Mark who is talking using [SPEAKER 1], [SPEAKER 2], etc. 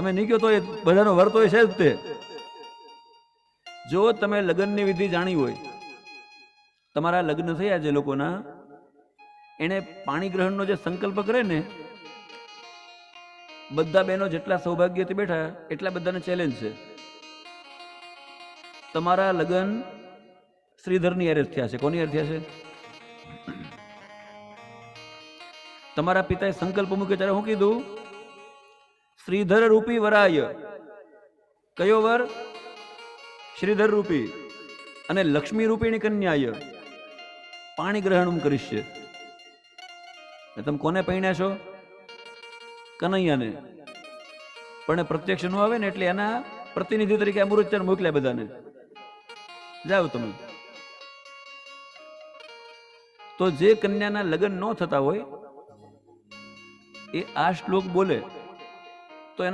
[SPEAKER 1] તમે નહીં કહો તો એ બધાનો વર્તો એ છે જ તે. જો તમે લગ્નની વિધિ જાણી હોય, તમારા લગ્ન થયા જે લોકોના એને પાણી ગ્રહણનો જે સંકલ્પ કરે ને, બધા બહેનો જેટલા સૌભાગ્યથી બેઠા એટલા બધાને ચેલેન્જ છે. તમારા લગ્ન શ્રીધરની અરે થયા છે. કોની અરે થયા છે? તમારા પિતાએ સંકલ્પ મૂક્યો ત્યારે હું કીધું શ્રીધર રૂપી વરાય. કયો વર? શ્રીધર રૂપી. અને લક્ષ્મી રૂપીણી કન્યાય. પાણી ગ્રહણ કરીશે તમે કોને પહેણ્યા છો? કનૈયાને. પણ પ્રત્યક્ષનું આવે ને એટલે એના પ્રતિનિધિ તરીકે અમૃતચર મોકલ્યા બધાને. જાઓ તમે. તો જે કન્યાના લગ્ન ન થતા હોય, એ આ શ્લોક બોલે.